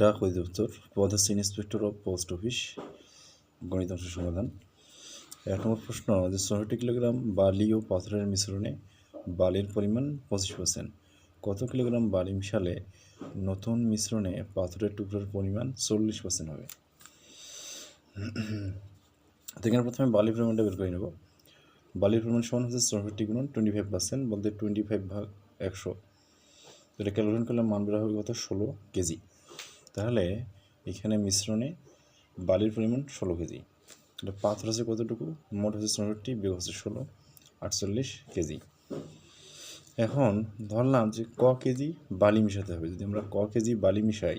ডাক অধিদপ্তর পদ হচ্ছে ইন্সপেক্টর অফ পোস্ট অফিস, গণিত অংশ সমাধান। এক নম্বর প্রশ্ন, যে ছয়টি কিলোগ্রাম বালি ও পাথরের মিশ্রণে বালির পরিমাণ পঁচিশ পার্সেন্ট কত কিলোগ্রাম বালি মিশালে নতুন মিশ্রণে পাথরের টুকরোর পরিমাণ চল্লিশ পার্সেন্ট হবে? এখানে প্রথমে বালির পরিমাণটা বের করে নেব। বালির পরিমাণ সমান হচ্ছে চৌষট্টি গুণন টোয়েন্টি ফাইভ পার্সেন্ট বলতে টোয়েন্টি ফাইভ ভাগ একশো। এটা ক্যালকুলেশন করলে মান বের হবে কত? ষোলো কেজি। তাহলে এখানে মিশ্রণে বালির পরিমাণ ষোলো কেজি। এটা পাথর আছে কতটুকু? মোট হচ্ছে চৌষট্টি, বিয়োগ হচ্ছে ষোলো, আটচল্লিশ কেজি। এখন ধরলাম যে ক কেজি বালি মিশাতে হবে। যদি আমরা ক কেজি বালি মিশাই,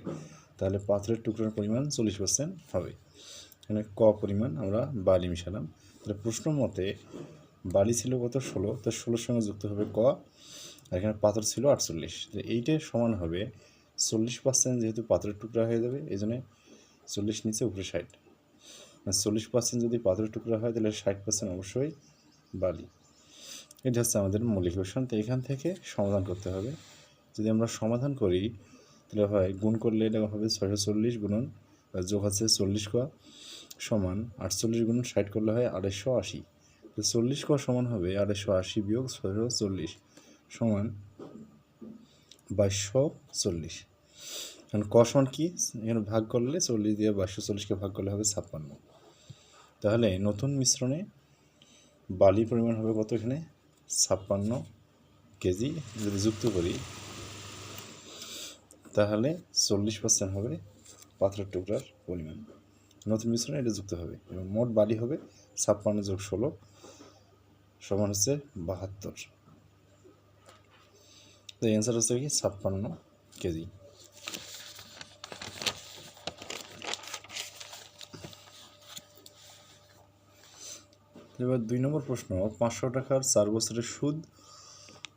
তাহলে পাথরের টুকরোর পরিমাণ চল্লিশ পার্সেন্ট হবে। এখানে ক পরিমাণ আমরা বালি মিশালাম। তাহলে প্রশ্ন মতে বালি ছিল কত? ষোলো। তো ষোলোর সঙ্গে যুক্ত হবে ক। আর এখানে পাথর ছিল আটচল্লিশ। তো এইটাই সমান হবে চল্লিশ পার্সেন্ট যেহেতু পাথরের টুকরা হয়ে যাবে, এই জন্যে চল্লিশ নিচে উপরে ষাট। মানে চল্লিশ পার্সেন্ট যদি পাথরের টুকরা হয়, তাহলে ষাট পার্সেন্ট অবশ্যই বালি। এটা হচ্ছে আমাদের মৌলিক কোশ্চেন তো এখান থেকে সমাধান করতে হবে। যদি আমরা সমাধান করি, তাহলে হয় গুণ করলে এটা হবে ছয়শো চল্লিশ গুণন যোগ হচ্ছে চল্লিশ ক সমান আটচল্লিশ গুণন ষাট করলে হয় আড়াইশো আশি। তো চল্লিশ ক সমান হবে আড়াইশো আশি বিয়োগ ছয়শো চল্লিশ সমান বাইশশো চল্লিশ। কারণ ক সমান কি? এখানে ভাগ করলে চল্লিশ দিয়ে বাইশশো চল্লিশকে ভাগ করলে হবে ছাপ্পান্ন। তাহলে নতুন মিশ্রণে বালির পরিমাণ হবে কত এখানে? ছাপ্পান্ন কেজি। যদি যুক্ত করি, তাহলে চল্লিশ পার্সেন্ট হবে পাথরের টুকরার পরিমাণ। নতুন মিশ্রণে এটা যুক্ত হবে। এবং মোট বালি হবে ছাপ্পান্ন যোগ ষোলো সমান হচ্ছে বাহাত্তর। তো অ্যান্সার হচ্ছে কি ছাপ্পান্ন কেজি। এবার দুই নম্বর প্রশ্ন, পাঁচশো টাকার চার বছরের সুদ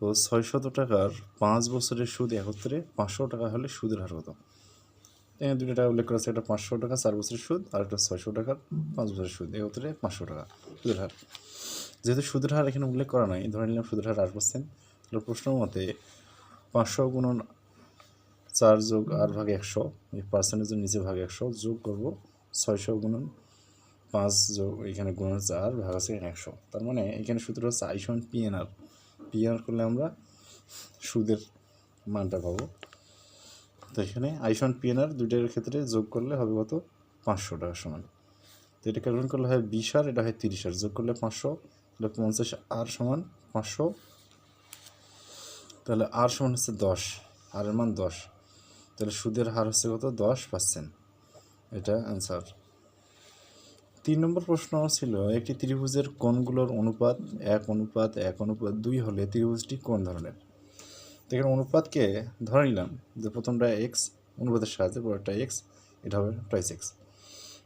ও ছয়শত টাকার পাঁচ বছরের সুদ একত্রে পাঁচশো টাকা হলে সুদের হার কত? এখানে দুটো টাকা উল্লেখ করা আছে, একটা পাঁচশো টাকা চার বছরের সুদ আর একটা ছয়শো টাকার পাঁচ বছরের সুদ, একত্রে পাঁচশো টাকা সুদের হার। যেহেতু সুদের হার এখানে উল্লেখ করা নাই, ধরে নিলাম সুদের হার আট পার্সেন্ট তাহলে প্রশ্ন মতে পাঁচশো গুণন চার যোগ আর ভাগ একশো, এই পার্সেন্টেজের নিচে ভাগ একশো যোগ করব ছয়শো গুণন পাঁচ যোগ, এখানে গুণ হচ্ছে আর ভাগ আছে একশো। তার মানে এখানে সূত্র হচ্ছে আইসন পিএনআর পিএনআর করলে আমরা সুদের মানটা পাবো। তো এখানে আইসন পিএনআর দুইটার ক্ষেত্রে যোগ করলে হবে কত? পাঁচশো টাকা সমান। তো এটা ক্যালকুলেট করলে হয় বিশ আর, এটা হয় তিরিশ আর। যোগ করলে পাঁচশো, তাহলে পঞ্চাশ আর সমান পাঁচশো। তাহলে আর সমান হচ্ছে দশ আর মান দশ। তাহলে সুদের হার হচ্ছে কত? দশ পার্সেন্ট। এটা অ্যান্সার তিন নম্বর প্রশ্ন ছিল, একটি ত্রিভুজের কোণগুলোর অনুপাত এক অনুপাত এক অনুপাত দুই হলে ত্রিভুজটি কোন ধরনের? তো এখানে অনুপাতকে ধরে নিলাম যে প্রথমটা এক্স অনুপাতের সাহায্যে, পরেরটা এক্স এটা হবে টয়েস এক্স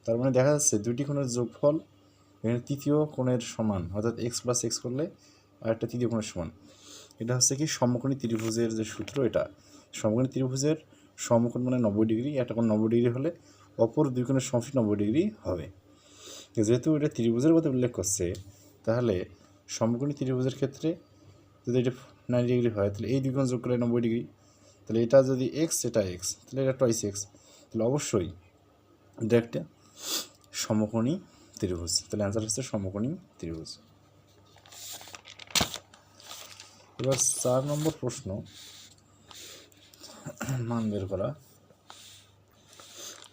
তার মানে দেখা যাচ্ছে দুইটি কোণের যোগফল, এখানে তৃতীয় কোণের সমান, অর্থাৎ এক্স প্লাস এক্স করলে আর একটা তৃতীয় কোণের সমান। এটা হচ্ছে কি সমকোণী ত্রিভুজের যে সূত্র, এটা সমকোণী ত্রিভুজের সমকোণ মানে নব্বই ডিগ্রি, একটা কোণ নব্বই ডিগ্রি হলে অপর দুই কোণের সমষ্টি নব্বই ডিগ্রি হবে। যেহেতু এটা ত্রিভুজের কথা উল্লেখ করছে, তাহলে সমকোণী ত্রিভুজের ক্ষেত্রে যদি এটা নাইনটি ডিগ্রি হয়, তাহলে এই দুই কোণ যোগ করে নব্বই ডিগ্রি, তাহলে এটা যদি এক্স এটা এক্স তাহলে এটা টয়েস এক্স তাহলে অবশ্যই এটা একটা সমকোণী ত্রিভুজ, তাহলে অ্যান্সার হচ্ছে সমকোণী ত্রিভুজ। এবার চার নম্বর প্রশ্ন, মান বের করা।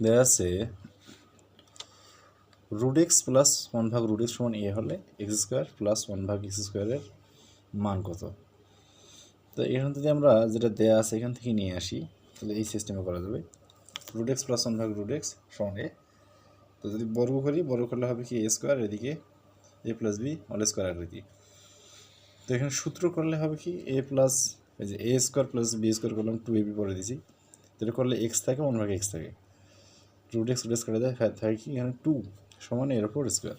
দেওয়া আছে, রুট এক্স প্লাস ওয়ান ভাগ রুট এক্স সমান এ হলে এক্স স্কোয়ার প্লাস ওয়ান ভাগ এক্স স্কোয়ারের মান কত? তো এখান থেকে আমরা যেটা দেয়া আছে এখান থেকে নিয়ে আসি, তাহলে এই সিস্টেমে করা যাবে। রুট এক্স প্লাস ওয়ান ভাগ রুট এক্স সমান এ। তো যদি বর্গ করি, বর্গ করলে হবে কি এ স্কোয়ার, এদিকে a plus b, all square এদিকে। তো এখানে সূত্র করলে হবে কি? এ প্লাস এই যে a square plus b square করলাম টু এ বি পরে দিছি। তো এটা করলে এক্স থাকে ওয়ান ভাগ এক্স থাকে। রুট এক্স রুট এক্স করে দেয় থাকে কি? এখানে টু সমান এর ওপর স্কোয়ার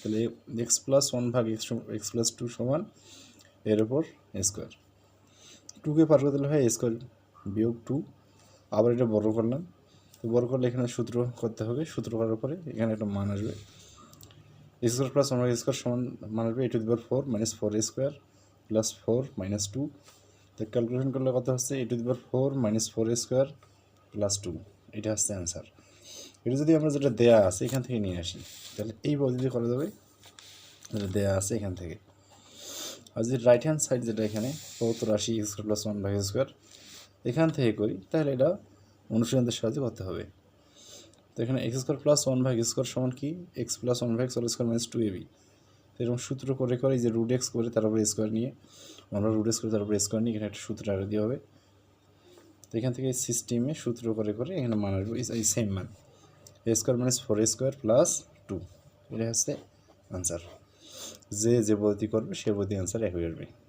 তাহলে এক্স প্লাস ওয়ান ভাগ এক্স এক্স প্লাস টু সমান এর ওপর স্কোয়ার টুকে পার করে দিলে হয় স্কোয়ার বিয়োগ টু আবার এটা বড় করলাম। তো বড় করলে এখানে সূত্র করতে হবে। সূত্র করার পরে এখানে একটা মান আসবে। স্কোয়ার প্লাস ওয়ান স্কোয়ার সমান মান আসবে a to the power four minus four square plus four minus two তো ক্যালকুলেশন করলে কত হচ্ছে? A to the power four minus four square plus two এটা হচ্ছে অ্যান্সার এটা যদি আমরা যেটা দেয়া আছে, এখান থেকে নিয়ে আসি, তাহলে এই পদ্ধতি করা যাবে যেটা দেয়া আছে এখান থেকে। আর যদি রাইট হ্যান্ড সাইড যেটা এখানে সত্তর আশি square plus one by square এখান থেকে করি, তাহলে এটা অনুশীলনদের সাহায্যে করতে হবে। তো এখানে এক্স স্কোয়ার প্লাস ওয়ান ভাগ স্কোয়ার সমান কি? এক্স প্লাস ওয়ান ভাগ whole square minus two a b এরকম সূত্র করে করে যে রুডেক্স করে তারপরে স্কোয়ার নিয়ে, আমরা রুট এক্স করে তারপরে স্কোয়ার নিয়ে এখানে একটা সূত্র আগে দিয়ে হবে। তো এখান থেকে সিস্টেমে সূত্র করে করে এখানে মান আসবে, এই- সেম মান। A square minus four a square plus two এটা হচ্ছে আনসার যে যে পদ্ধতি করবে, সে পদ্ধতি আনসার এক হয়ে আসবে।